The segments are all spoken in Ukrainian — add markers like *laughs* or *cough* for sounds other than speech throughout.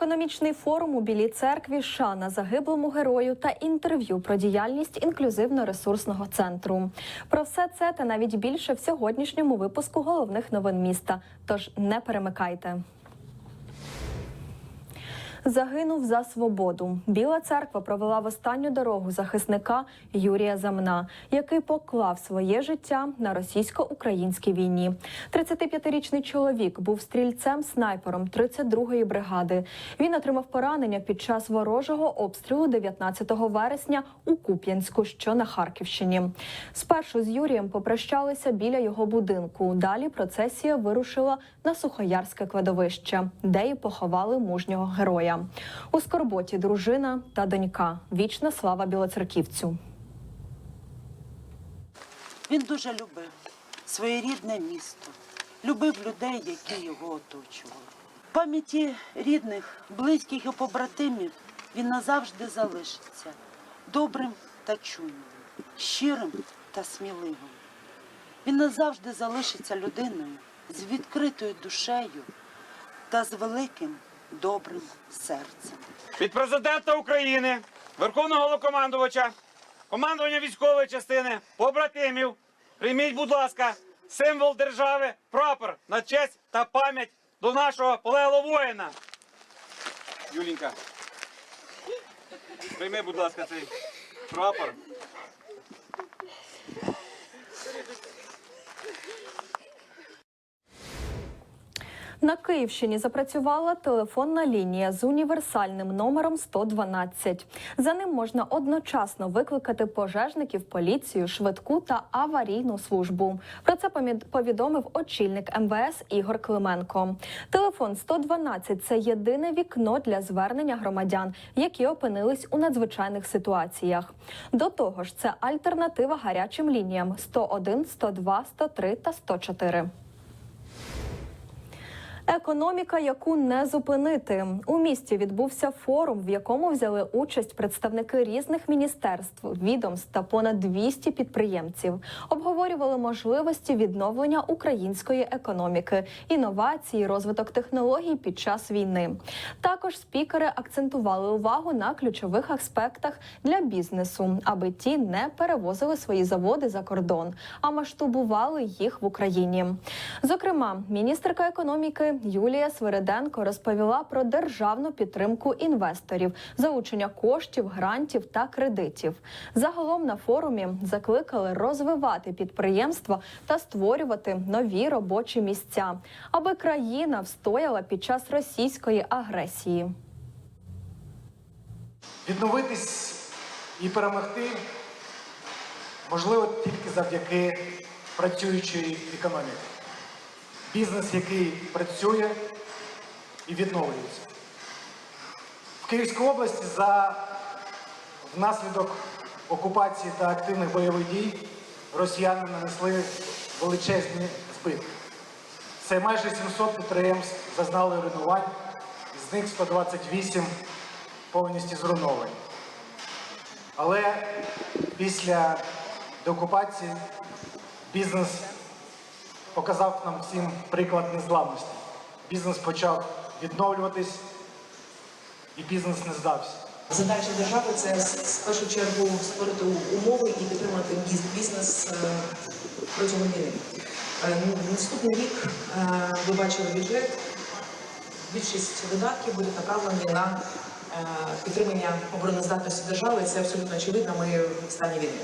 Економічний форум у Білій церкві шана загиблому герою та інтерв'ю про діяльність інклюзивно-ресурсного центру. Про все це та навіть більше в сьогоднішньому випуску головних новин міста. Тож не перемикайте. Загинув за свободу. Біла церква провела в останню дорогу захисника Юрія Замна, який поклав своє життя на російсько-українській війні. 35-річний чоловік був стрільцем снайпером 32-ї бригади. Він отримав поранення під час ворожого обстрілу 19 вересня у Куп'янську, що на Харківщині. Спершу з Юрієм попрощалися біля його будинку. Далі процесія вирушила на Сухоярське кладовище, де й поховали мужнього героя. У скорботі дружина та донька. Вічна слава білоцерківцю. Він дуже любив своє рідне місто, любив людей, які його оточували. В пам'яті рідних, близьких і побратимів він назавжди залишиться добрим та чуйним, щирим та сміливим. Він назавжди залишиться людиною з відкритою душею та з великим добрим серцем. від президента України, Верховного Головнокомандувача, командування військової частини, побратимів. Прийміть, будь ласка, символ держави, прапор на честь та пам'ять до нашого полеглого воїна. Юлінька, прийми, будь ласка, цей прапор. На Київщині запрацювала телефонна лінія з універсальним номером 112. За ним можна одночасно викликати пожежників, поліцію, швидку та аварійну службу. Про це повідомив очільник МВС Ігор Клименко. Телефон 112 – це єдине вікно для звернення громадян, які опинились у надзвичайних ситуаціях. До того ж, це альтернатива гарячим лініям 101, 102, 103 та 104. Економіка, яку не зупинити у місті відбувся форум, в якому взяли участь представники різних міністерств, відомств та понад 200 підприємців. Обговорювали можливості відновлення української економіки, інновації, розвиток технологій під час війни. Також спікери акцентували увагу на ключових аспектах для бізнесу, аби ті не перевозили свої заводи за кордон, а масштабували їх в Україні. Зокрема, міністерка економіки Юлія Свириденко розповіла про державну підтримку інвесторів, залучення коштів, грантів та кредитів. Загалом на форумі закликали розвивати підприємства та створювати нові робочі місця, аби країна встояла під час російської агресії. Відновитись і перемогти можливо тільки завдяки працюючій економіці. Бізнес, який працює і відновлюється. В Київській області за внаслідок окупації та активних бойових дій росіяни нанесли величезні збитки. Це майже 700 підприємств зазнали руйнувань, з них 128 повністю зруйновані. Але після деокупації бізнес показав нам всім приклад незламності. Бізнес почав відновлюватись, і бізнес не здався. Задача держави це в першу чергу створити умови і підтримати бізнес е, протягом війни. Е, ну, Наступний рік е, ви бачили бюджет. Більшість видатків будуть направлені на підтримання обороноздатності держави. Це абсолютно очевидно. Ми в стані війни.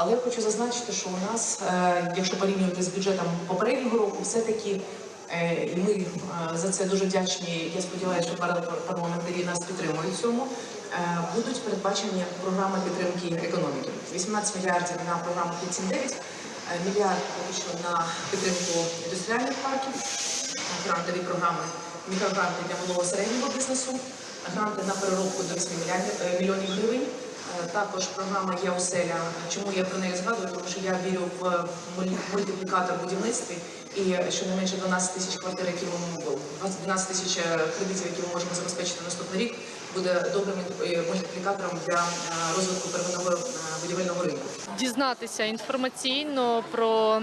Але я хочу зазначити, що у нас, е, якщо порівнювати з бюджетом попереднього року, все-таки е, ми е, за це дуже вдячні. Я сподіваюся, що парламентарі нас підтримують в цьому. Будуть передбачені програми підтримки економіки. 18 мільярдів на програму 579, е, мільярд поки що на підтримку індустріальних парків, грантові програми, мікрогранти для малого середнього бізнесу, гранти на переробку до 8 мільярдів е, мільйонів гривень. Е, Також програма є оселя». Чому я про неї згадую? Тому що я вірю в мультиплікатор будівництві і щонайменше 12 тисяч квартир, які ми 12 тисяч е, кредитів, які ми можемо забезпечити наступний рік, буде добрим е, мультиплікатором для е, розвитку первинного е, будівельного ринку. дізнатися інформаційно про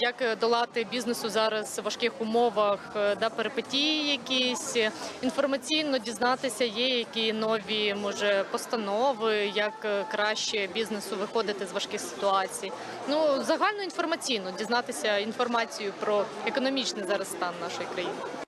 як долати бізнесу зараз в важких умовах, да, перипетії якісь інформаційно дізнатися, є які нові може постанови, як краще бізнесу виходити з важких ситуацій. Ну загально інформаційно дізнатися інформацію про економічний зараз стан нашої країни.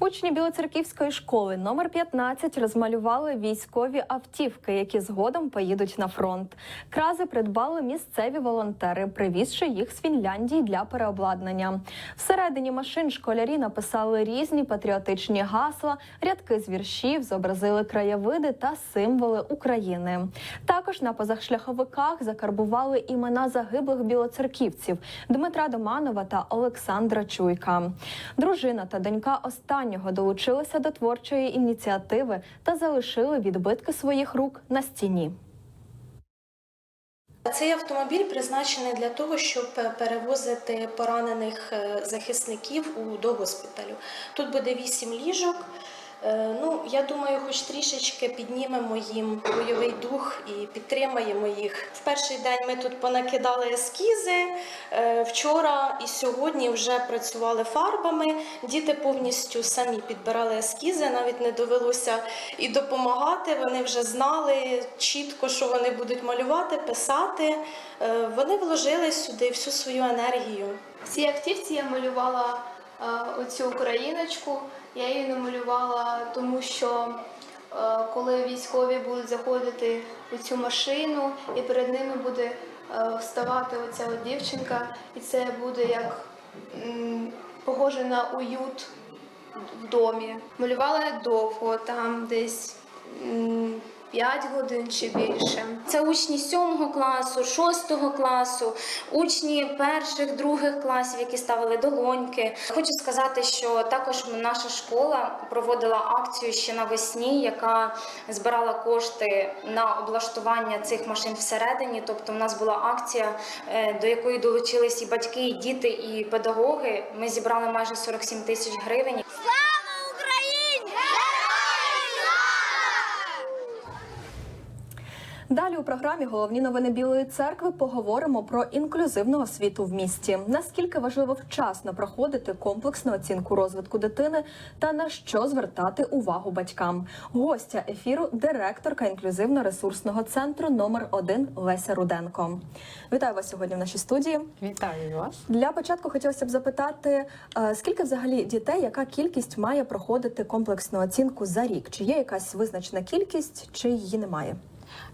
Учні Білоцерківської школи номер 15 розмалювали військові автівки, які згодом поїдуть на фронт. Крази придбали місцеві волонтери, привізши їх з Фінляндії для переобладнання. Всередині машин школярі написали різні патріотичні гасла, рядки з віршів, зобразили краєвиди та символи України. Також на позашляховиках закарбували імена загиблих білоцерківців Дмитра Доманова та Олександра Чуйка. Дружина та донька останнього долучилися до творчої ініціативи та залишили відбитки своїх рук на стіні. Цей автомобіль призначений для того, щоб перевозити поранених е, захисників до госпіталю. Тут буде вісім ліжок. Е, Ну, я думаю, хоч трішечки піднімемо їм бойовий дух і підтримаємо їх. В перший день ми тут понакидали ескізи. е, Вчора і сьогодні вже працювали фарбами. Діти повністю самі підбирали ескізи, навіть не довелося і допомагати. Вони вже знали чітко, що вони будуть малювати, писати. Е, Вони вложили сюди всю свою енергію. В цій автівці я малювала оцю україночку. Я її намалювала, тому що е, коли військові будуть заходити у цю машину, і перед ними буде е, вставати оця от дівчинка, і це буде як похоже на уют в домі. Малювала я довго, там десь 5 годин чи більше. Це учні 7 класу, 6 класу, учні перших, других класів, які ставили долоньки. Хочу сказати, що також наша школа проводила акцію ще навесні, яка збирала кошти на облаштування цих машин всередині. Тобто, в нас була акція, е, до якої долучились і батьки, і діти, і педагоги. Ми зібрали майже 47 тисяч гривень. Далі у програмі головні новини Білої церкви поговоримо про інклюзивну освіту в місті. Наскільки важливо вчасно проходити комплексну оцінку розвитку дитини та на що звертати увагу батькам. Гостя ефіру директорка інклюзивно-ресурсного центру номер 1 Леся Руденко. Вітаю вас сьогодні в нашій студії. Вітаю вас. Для початку хотілося б запитати, е, скільки взагалі дітей, яка кількість має проходити комплексну оцінку за рік? Чи є якась визначена кількість, чи її немає?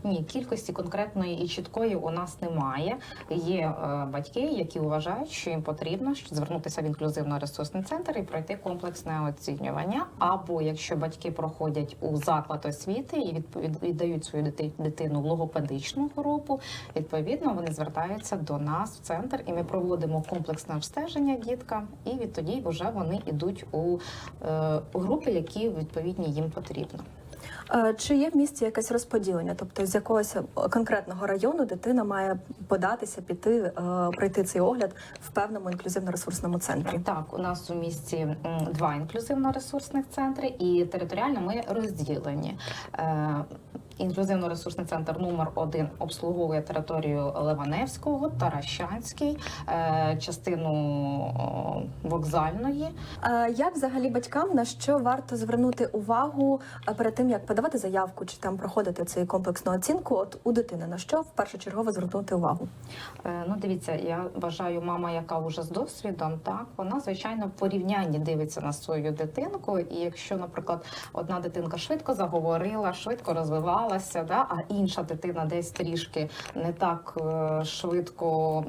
Ні, кількості конкретної і чіткої у нас немає. Є е, батьки, які вважають, що їм потрібно звернутися в інклюзивно-ресурсний центр і пройти комплексне оцінювання. Або якщо батьки проходять у заклад освіти і віддають свою дитину в логопедичну групу, відповідно вони звертаються до нас в центр, і ми проводимо комплексне обстеження діткам, і відтоді вже вони йдуть у е, групи, які відповідні їм потрібно. Е, Чи є в місті якесь розподілення? Тобто з якогось конкретного району дитина має податися, піти, е, пройти цей огляд в певному інклюзивно-ресурсному центрі? Так, у нас у місті два інклюзивно-ресурсних центри, і територіально ми розділені. Е, Інклюзивно-ресурсний центр номер 1 обслуговує територію Ливаневського, Таращанський, е, частину вокзальної. Е, Як взагалі батькам на що варто звернути увагу е, перед тим, як подавати заявку чи там проходити цю комплексну оцінку? От у дитини на що першочергово звернути увагу? Е, Ну, дивіться, я вважаю, мама, яка вже з досвідом, так вона звичайно в порівнянні дивиться на свою дитинку. І якщо, наприклад, одна дитинка швидко заговорила, швидко розвивалася, да, а інша дитина десь трішки не так е, швидко,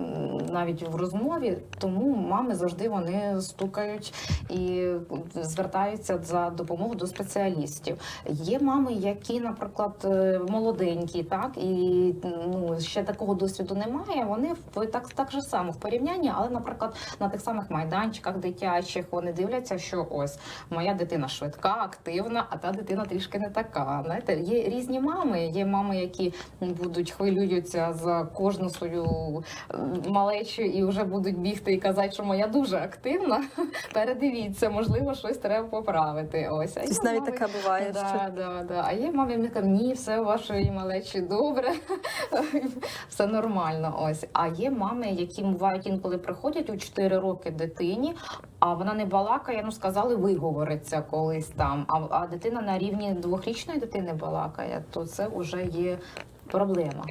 навіть в розмові, тому мами завжди вони стукають і звертаються за допомогою до спеціалістів. Є мами, які, наприклад, е, молоденькі, так і ну ще такого досвіду немає. Вони в так, так же само в порівнянні, але, наприклад, на тих самих майданчиках дитячих вони дивляться, що ось моя дитина швидка, активна, а та дитина трішки не така. Знаєте, є різні мами. Є мами, які будуть хвилюються за кожну свою малечу і вже будуть бігти і казати, що моя дуже активна. *laughs* Передивіться, можливо, щось треба поправити. Ось а навіть мами- таке буває, да, що да, да. А є мами, мені кажуть, ні, все у вашої малечі добре, *laughs* все нормально. Ось. А є мами, які бувають інколи приходять у 4 роки дитині, а вона не балакає, ну сказали, виговориться колись там. А, а дитина на рівні двохрічної дитини балакає, то це вже є проблема.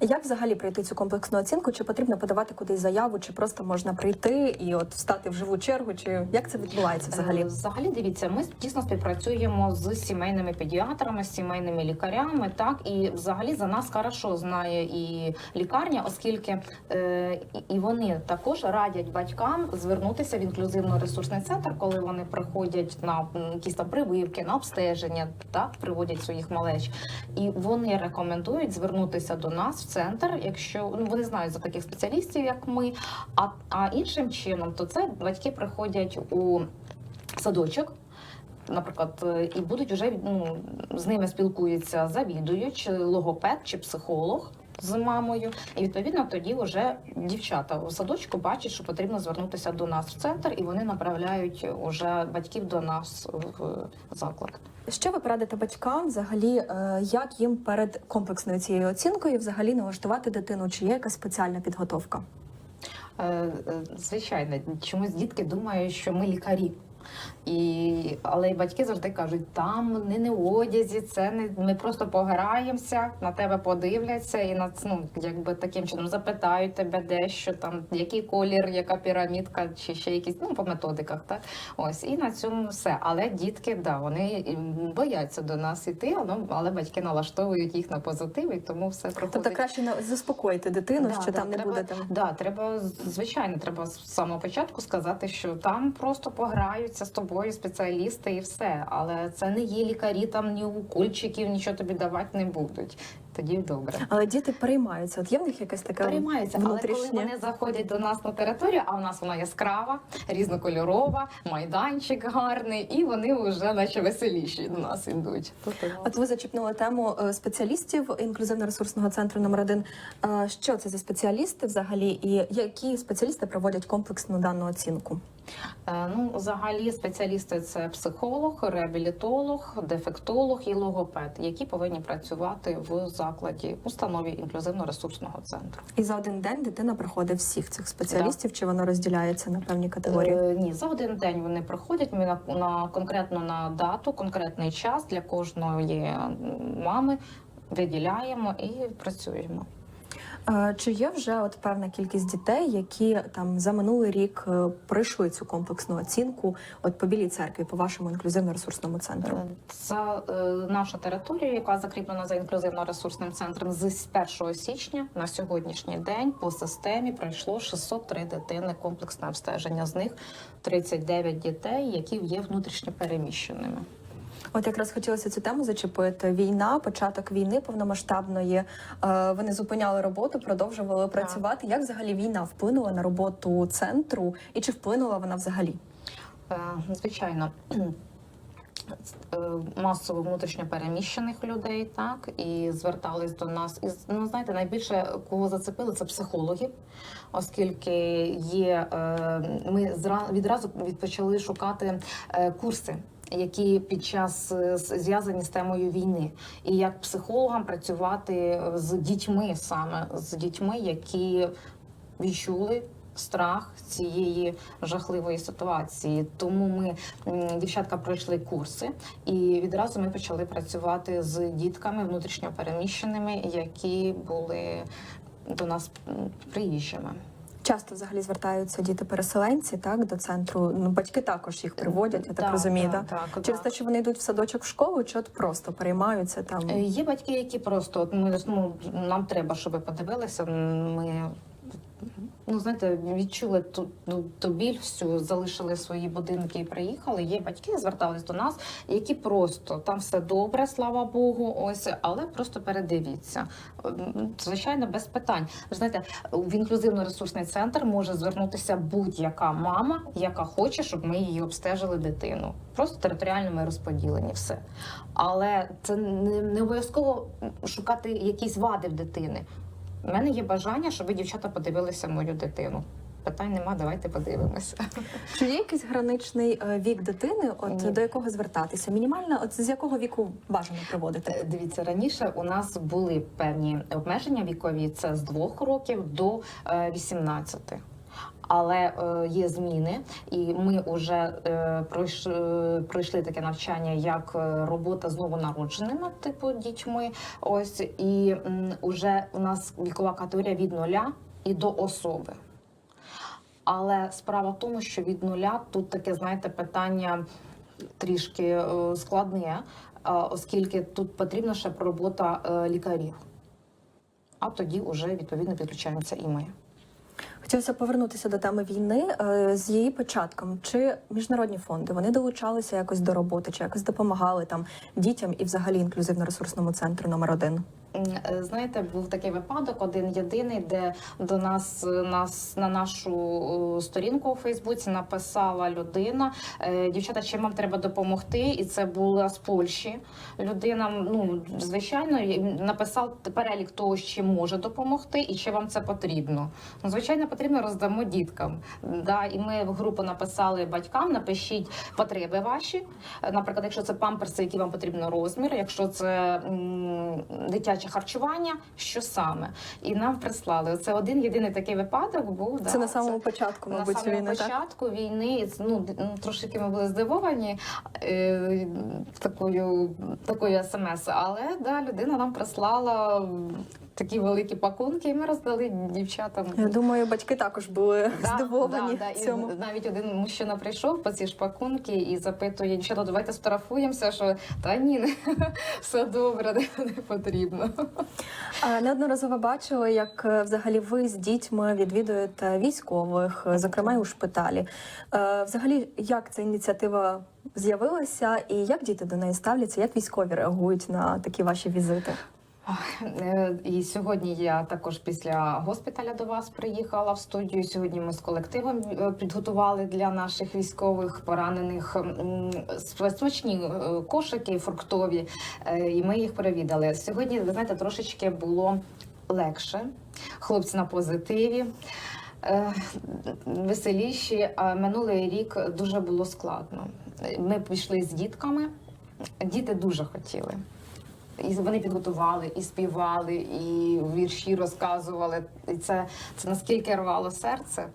як взагалі пройти цю комплексну оцінку? Чи потрібно подавати кудись заяву, чи просто можна прийти і от встати в живу чергу? Чи як це відбувається взагалі? Е, Взагалі, дивіться, ми дійсно співпрацюємо з сімейними педіатрами, з сімейними лікарями. Так і взагалі за нас хорошо знає і лікарня, оскільки е, і- і вони також радять батькам звернутися в інклюзивно-ресурсний центр, коли вони приходять на якісь там прививки, на обстеження, так приводять своїх малеч. І вони рекомендують звернутися до нас в центр, якщо ну вони знають за таких спеціалістів, як ми. А, а іншим чином, то це батьки приходять у садочок. Наприклад, е, і будуть вже ну, з ними спілкується завідувач, логопед чи психолог з мамою. І відповідно тоді вже дівчата у садочку бачать, що потрібно звернутися до нас в центр, і вони направляють уже батьків до нас в заклад. Що ви порадите батькам взагалі, е, як їм перед комплексною цією оцінкою взагалі налаштувати дитину? Чи є якась спеціальна підготовка? Е, е, Звичайно, чомусь дітки думають, що ми лікарі. І, але й батьки завжди кажуть, там не на одязі, це не ми просто пограємося, на тебе подивляться і на ну, якби таким чином запитають тебе дещо, там який колір, яка пірамідка, чи ще якісь ну по методиках, так ось і на цьому все. Але дітки, да, вони бояться до нас іти, ну, але батьки налаштовують їх на позитив, і тому все проходить. Тобто краще на- заспокоїти дитину, Да, що да, там не треба, буде там. Да, треба звичайно, треба з самого початку сказати, що там просто пограються з тобою спеціалісти і все. Але це не є лікарі, там ні укольчиків, нічого тобі давати не будуть. Тоді добре. Але діти переймаються. От є в них якась така Переймаються, але коли вони заходять до нас на територію, а у нас вона яскрава, різнокольорова, майданчик гарний, і вони вже наче веселіші до нас йдуть. Тобто, От ви зачепнули тему е, спеціалістів інклюзивно-ресурсного центру номер 1 Що це за спеціалісти взагалі, і які спеціалісти проводять комплексну дану оцінку? Е, Ну, взагалі, спеціалісти це психолог, реабілітолог, дефектолог і логопед, які повинні працювати в закладі установі інклюзивно-ресурсного центру. І за один день дитина проходить всіх цих спеціалістів, чи воно розділяється на певні категорії? Е, ні, за один день вони приходять. Ми на, на конкретно на дату, конкретний час для кожної мами виділяємо і працюємо. Е, Чи є вже от певна кількість дітей, які там за минулий рік е, пройшли цю комплексну оцінку, от по білій церкві, по вашому інклюзивно-ресурсному центру? Це е, наша територія, яка закріплена за інклюзивно-ресурсним центром з 1 січня на сьогоднішній день по системі пройшло 603 дитини комплексне обстеження. З них 39 дітей, які є внутрішньо переміщеними. От якраз хотілося цю тему зачепити. Війна, початок війни повномасштабної. Е, Вони зупиняли роботу, продовжували працювати. Як взагалі війна вплинула на роботу центру, і чи вплинула вона взагалі? Е, Звичайно. е, Масово внутрішньо переміщених людей, так і звертались до нас. І ну знаєте, найбільше кого зацепили це психологи, оскільки є ми відразу відпочали шукати курси. Які під час е, зв'язані з темою війни, і як психологам працювати з дітьми саме з дітьми, які відчули страх цієї жахливої ситуації. Тому ми дівчатка пройшли курси, і відразу ми почали працювати з дітками внутрішньо переміщеними, які були до нас приїжджими. Часто взагалі звертаються діти-переселенці, так до центру. Ну батьки також їх приводять, я так так розумію. Так, так? так, Через те, що вони йдуть в садочок в школу, чи от просто переймаються там. Е, Є батьки, які просто от ми ну нам треба, щоб ви подивилися. Ми ну знаєте, відчули ту, ну, ту біль всю, залишили свої будинки і приїхали. Є батьки, звертались до нас, які просто там все добре, слава Богу, ось, але просто передивіться. Звичайно, без питань. Ви знаєте, в інклюзивно-ресурсний центр може звернутися будь-яка мама, яка хоче, щоб ми її обстежили дитину. Просто територіально ми розподілені все. Але це не, не обов'язково шукати якісь вади в дитини. У мене є бажання, щоб ви, дівчата, подивилися мою дитину. Питань нема, давайте подивимося. *laughs* Чи є якийсь граничний е, вік дитини, от Ні. до якого звертатися? Мінімально, от з якого віку бажано проводити? Е, Дивіться, раніше у нас були певні обмеження вікові, це з 2 років до е, 18. Але е, є зміни, і ми вже е, е, пройшли таке навчання, як робота з новонародженими, типу дітьми. Ось і м, уже у нас вікова категорія від нуля і до особи. Але справа в тому, що від нуля тут таке, знаєте, питання трішки складне, оскільки тут потрібна ще робота е, лікарів. А тоді вже відповідно підключаємося і ми. Хотілося повернутися до теми війни е, з її початком. Чи міжнародні фонди вони долучалися якось до роботи, чи якось допомагали там дітям і, взагалі, інклюзивно-ресурсному центру номер 1 Знаєте, був такий випадок, один єдиний, де до нас, е, нас на нашу е, сторінку у Фейсбуці написала людина. е, Дівчата, чим вам треба допомогти? І це була з Польщі. Людина, ну звичайно, написав перелік того, чим може допомогти, і чи вам це потрібно. Ну, звичайно, потрібно роздамо діткам. Да, і ми в групу написали батькам, напишіть потреби ваші. Е, Наприклад, якщо це памперси, які вам потрібно розмір, якщо це м, дитяче харчування, що саме? І нам прислали. Це один єдиний такий випадок був. Це да, на самому початку, на самому війни, так? початку війни. Ну, трошки ми були здивовані е, такою, такою смс. Але да, людина нам прислала такі великі пакунки, і ми роздали дівчатам. Я думаю, батьки також були Да, здивовані да, да. цьому. І навіть один мужчина прийшов по ці ж пакунки і запитує, дівчата, давайте сфотографуємося, що та ні, не, *laughs* все добре, не, не потрібно. Неодноразово бачили, як е, взагалі ви з дітьми відвідуєте військових, е, зокрема у шпиталі. Е, Взагалі, як ця ініціатива з'явилася, і як діти до неї ставляться, як військові реагують на такі ваші візити? Е, І сьогодні я також після госпіталя до вас приїхала в студію. Сьогодні ми з колективом е, підготували для наших військових поранених смачні е, кошики фруктові, і ми їх перевідали. Сьогодні, ви знаєте, трошечки було легше. Хлопці на позитиві. Веселіші, а минулий рік дуже було складно. Ми пішли з дітками, діти дуже хотіли. І вони підготували, і співали, і вірші розказували. І це, це наскільки рвало серце,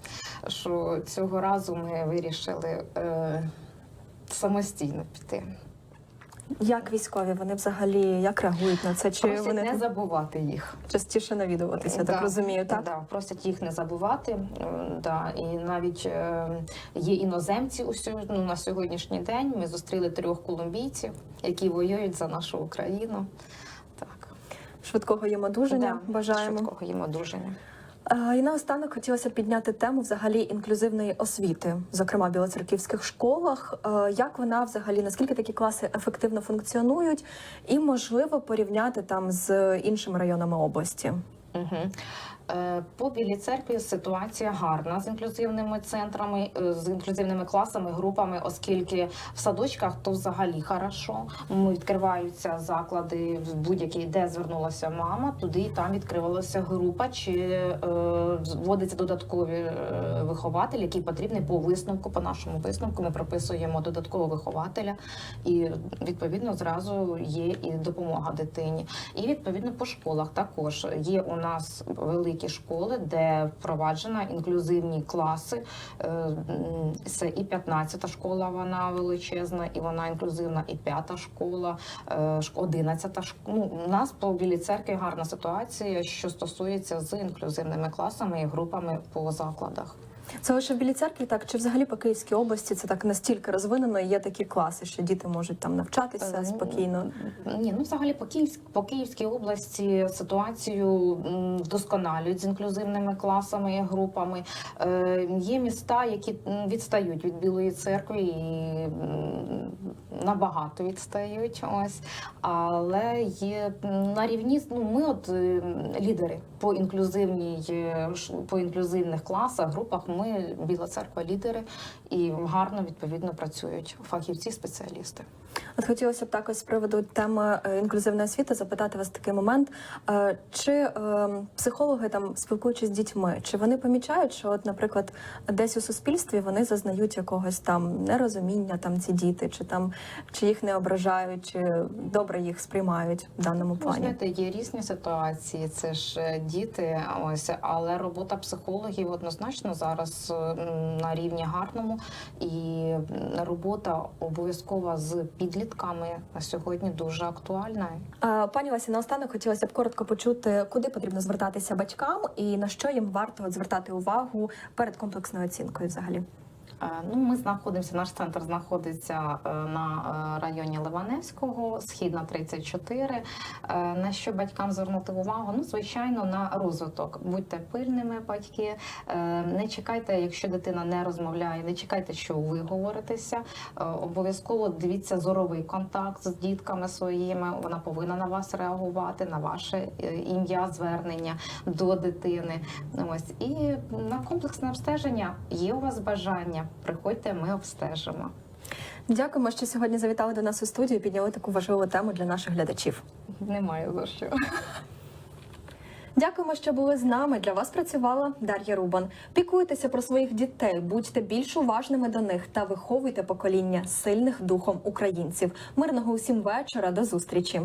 що цього разу ми вирішили е, самостійно піти. Як військові вони взагалі як реагують на це? Чи Просять вони не забувати їх. частіше навідуватися? Да, так розумію, так? Да, просять їх не забувати. Да, і навіть е, є іноземці у сьо- ну, на сьогоднішній день. Ми зустріли трьох колумбійців, які воюють за нашу Україну. Так, Швидкого їм одужання Да, бажаємо. швидкого їм одужання. Е, І наостанок хотілося підняти тему взагалі інклюзивної освіти, зокрема в білоцерківських школах. Е, Як вона взагалі, наскільки такі класи ефективно функціонують, і можливо порівняти там з іншими районами області? Угу. По Білій церкві ситуація гарна з інклюзивними центрами, е, з інклюзивними класами, групами, оскільки в садочках то взагалі хорошо. М, Відкриваються заклади в будь-який, де звернулася мама, туди і там відкривалася група, чи е, вводиться додаткові е, вихователі, які потрібні по висновку. По нашому висновку ми прописуємо додаткового вихователя, і відповідно зразу є і допомога дитині. І відповідно по школах також є у нас великі школи, де впроваджена інклюзивні класи. Е, Це і 15-та школа, вона величезна, і вона інклюзивна, і п'ята школа, е, шк- 11-та школа. Ну, у нас по Білій церкві гарна ситуація, що стосується з інклюзивними класами і групами по закладах. Це лише в Білій церкві, так чи взагалі по Київській області це так настільки розвинено, і є такі класи, що діти можуть там навчатися Е, спокійно. Ні, ну взагалі по Київськ, по Київській області ситуацію вдосконалюють з інклюзивними класами і групами. Е, Є міста, які відстають від Білої церкви і набагато відстають. Ось але є на рівні ну, ми от лідери по інклюзивній е, по інклюзивних класах, групах. Ми Біла церква лідери і гарно відповідно працюють фахівці, спеціалісти. От хотілося б також з приводу теми е, інклюзивної освіти запитати вас такий момент. Е, Чи е, психологи там спілкуючись з дітьми, чи вони помічають, що, от, наприклад, десь у суспільстві вони зазнають якогось там нерозуміння, там ці діти, чи там чи їх не ображають, чи добре їх сприймають в даному Ну, плані? знаєте, є різні ситуації, це ж діти, ось але робота психологів однозначно зараз м, на рівні гарному, і робота обов'язкова з підлітками на сьогодні дуже актуальна. Пані Васі, наостанок хотілося б коротко почути, куди потрібно звертатися батькам і на що їм варто звертати увагу перед комплексною оцінкою взагалі. Е, Ну, ми знаходимося, наш центр знаходиться е, на е, районі Ливаневського, східна 34. Е, На що батькам звернути увагу? Ну, звичайно, на розвиток. Будьте пильними, батьки. Не чекайте, якщо дитина не розмовляє, не чекайте, що ви говоритеся. Обов'язково дивіться зоровий контакт з дітками своїми. Вона повинна на вас реагувати, на ваше ім'я, звернення до дитини. Ось і на комплексне обстеження є у вас бажання. Приходьте, ми обстежимо. Дякуємо, що сьогодні завітали до нас у студію і підняли таку важливу тему для наших глядачів. Немає за що. Дякуємо, що були з нами. Для вас працювала Дар'я Рубан. Пікуйтеся про своїх дітей, будьте більш уважними до них та виховуйте покоління сильних духом українців. Мирного усім вечора. До зустрічі.